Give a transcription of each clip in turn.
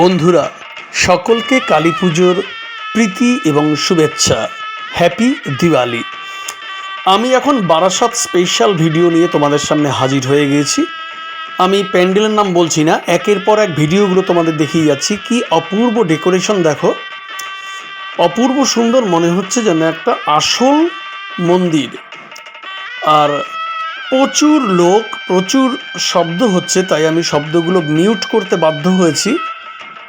বন্ধুরা, সকলকে কালী পুজোর প্রীতি এবং শুভেচ্ছা। হ্যাপি দিওয়ালি আমি এখন বারাসাত স্পেশাল ভিডিও নিয়ে তোমাদের সামনে হাজির হয়ে গিয়েছি আমি প্যান্ডেলের নাম বলছি না, একের পর এক ভিডিওগুলো তোমাদের দেখিয়ে যাচ্ছি। কি অপূর্ব ডেকোরেশন দেখো। অপূর্ব সুন্দর মনে হচ্ছে যেন একটা আসল মন্দির। আর প্রচুর লোক, প্রচুর শব্দ হচ্ছে, তাই আমি শব্দগুলো মিউট করতে বাধ্য হয়েছি।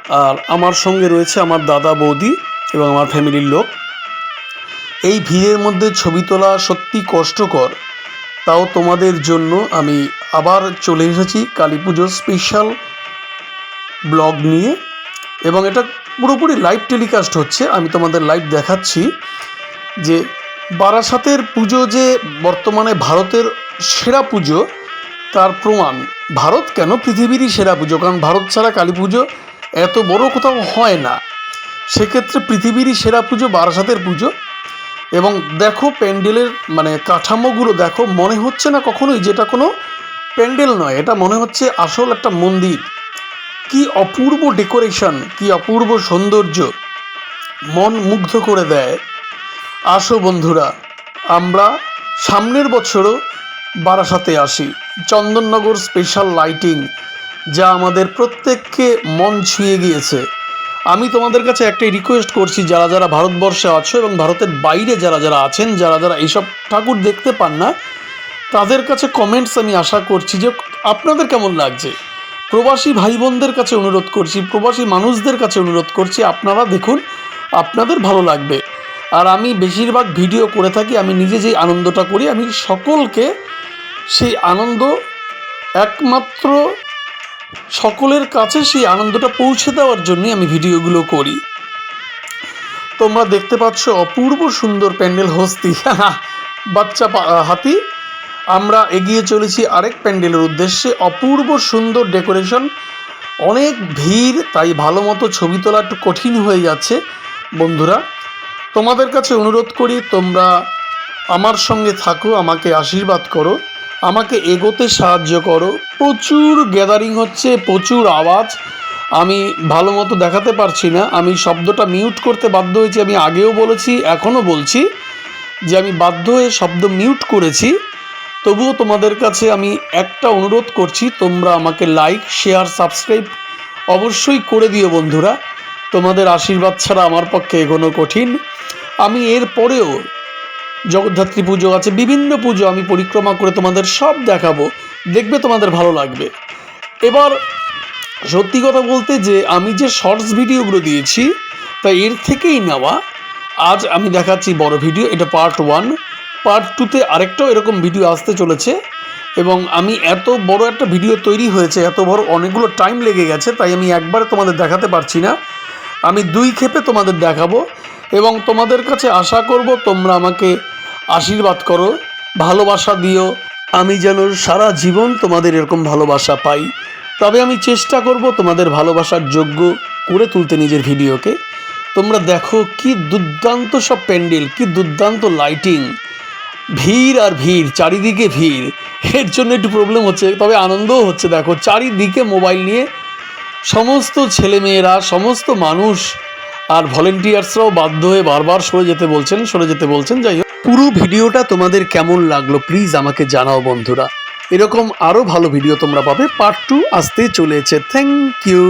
আর আমার সঙ্গে রয়েছে আমার দাদা বৌদি এবং আমার ফ্যামিলির লোক। এই ভিড়ের মধ্যে ছবি তোলা সত্যি কষ্টকর, তাও তোমাদের জন্য আমি আবার চলে এসেছি কালী পুজোর স্পেশাল ব্লগ নিয়ে। এবং এটা পুরোপুরি লাইভ টেলিকাস্ট হচ্ছে, আমি তোমাদের লাইভ দেখাচ্ছি যে বারাসাতের পুজো যে বর্তমানে ভারতের সেরা পুজো, তার প্রমাণ। ভারত কেন পৃথিবীরই সেরা পুজো? কারণ ভারত ছাড়া কালী পুজো এত বড় কোথাও হয় না। সেক্ষেত্রে পৃথিবীরই সেরা পুজো বারাসাতের পুজো। এবং দেখো প্যান্ডেলের মানে কাঠামোগুলো দেখো, মনে হচ্ছে না কখনোই যেটা কোনো প্যান্ডেল নয়, এটা মনে হচ্ছে আসল একটা মন্দির। কি অপূর্ব ডেকোরেশন, কি অপূর্ব সৌন্দর্য। মন মুগ্ধ করে দেয়। আসো বন্ধুরা, আমরা সামনের বছরও বারাসাতে আসি। চন্দননগর স্পেশাল লাইটিং যা আমাদের প্রত্যেককে মন ছুঁয়ে গিয়েছে। আমি তোমাদের কাছে একটাই রিকোয়েস্ট করছি, যারা যারা ভারতবর্ষে আছো এবং ভারতের বাইরে যারা যারা আছেন, যারা যারা এইসব ঠাকুর দেখতে পান না, তাদের কাছে কমেন্টস আমি আশা করছি যে আপনাদের কেমন লাগছে। প্রবাসী ভাই বোনদের কাছে অনুরোধ করছি, প্রবাসী মানুষদের কাছে অনুরোধ করছি, আপনারা দেখুন, আপনাদের ভালো লাগবে। আর আমি বেশিরভাগ ভিডিও করে থাকি, আমি নিজে যেই আনন্দটা করি, আমি সকলকে সেই আনন্দ একমাত্র সকলের কাছে সেই আনন্দটা পৌঁছে দেওয়ার জন্যই আমি ভিডিওগুলো করি। তোমরা দেখতে পাচ্ছ অপূর্ব সুন্দর প্যান্ডেল হস্তি। বাচ্চা হাতি। আমরা এগিয়ে চলেছি আরেক প্যান্ডেলের উদ্দেশ্যে। অপূর্ব সুন্দর ডেকোরেশন। অনেক ভিড়, তাই ভালো মতো ছবি তোলা একটু কঠিন হয়ে যাচ্ছে। বন্ধুরা, তোমাদের কাছে অনুরোধ করি, তোমরা আমার সঙ্গে থাকো, আমাকে আশীর্বাদ করো। আমাকে এগোতে সাহায্য করো। প্রচুর গ্যাদারিং হচ্ছে, প্রচুর আওয়াজ। আমি ভালো মতো দেখাতে পারছি না। আমি শব্দটা মিউট করতে বাধ্য হয়েছি, আমি আগেও বলেছি, এখনও বলছি যে আমি বাধ্য হয়ে শব্দ মিউট করেছি। তবুও তোমাদের কাছে আমি একটা অনুরোধ করছি, তোমরা আমাকে লাইক শেয়ার সাবস্ক্রাইব অবশ্যই করে দিও বন্ধুরা। তোমাদের আশীর্বাদ ছাড়া আমার পক্ষে এগোনো কঠিন। আমি এর পরেও জগদ্ধাত্রী পুজো আছে, বিভিন্ন পুজো আমি পরিক্রমা করে তোমাদের সব দেখাবো। দেখবে তোমাদের ভালো লাগবে। এবার সত্যি কথা বলতে যে আমি যে শর্টস ভিডিওগুলো দিয়েছি, তা এর থেকেই নেওয়া। আজ আমি দেখাচ্ছি বড় ভিডিও এটা পার্ট ওয়ান পার্ট টুতে আরেকটাও এরকম ভিডিও আসতে চলেছে এবং আমি এত বড় একটা ভিডিও তৈরি হয়েছে, এত বড় অনেকগুলো টাইম লেগে গেছে, তাই আমি একবারে তোমাদের দেখাতে পারছি না। আমি দুই ক্ষেপে তোমাদের দেখাবো এবং তোমাদের কাছে আশা করব তোমরা আমাকে আশীর্বাদ করো, ভালোবাসা দিও। আমি যেন সারা জীবন তোমাদের এরকম ভালোবাসা পাই। তবে আমি চেষ্টা করব তোমাদের ভালোবাসার যোগ্য করে তুলতে নিজের ভিডিওকে। তোমরা দেখো কি দুর্দান্ত সব প্যান্ডেল, কি দুর্দান্ত লাইটিং। ভিড় আর ভিড়, চারিদিকে ভিড়। এর জন্য একটু প্রবলেম হচ্ছে, তবে আনন্দও হচ্ছে। দেখো, চারিদিকে মোবাইল নিয়ে সমস্ত ছেলেমেয়েরা, সমস্ত মানুষ আর ভলেন্টিয়ার্সরাও বাধ্য হয়ে বারবার সরে যেতে বলছেন, সরে যেতে বলছেন। যাই পুরো ভিডিওটা তোমাদের কেমন লাগল? প্লিজ আমাকে জানাও বন্ধুরা। এরকম আরও ভালো ভিডিও তোমরা পাবে। পার্ট টু আসতে চলেছে। Thank you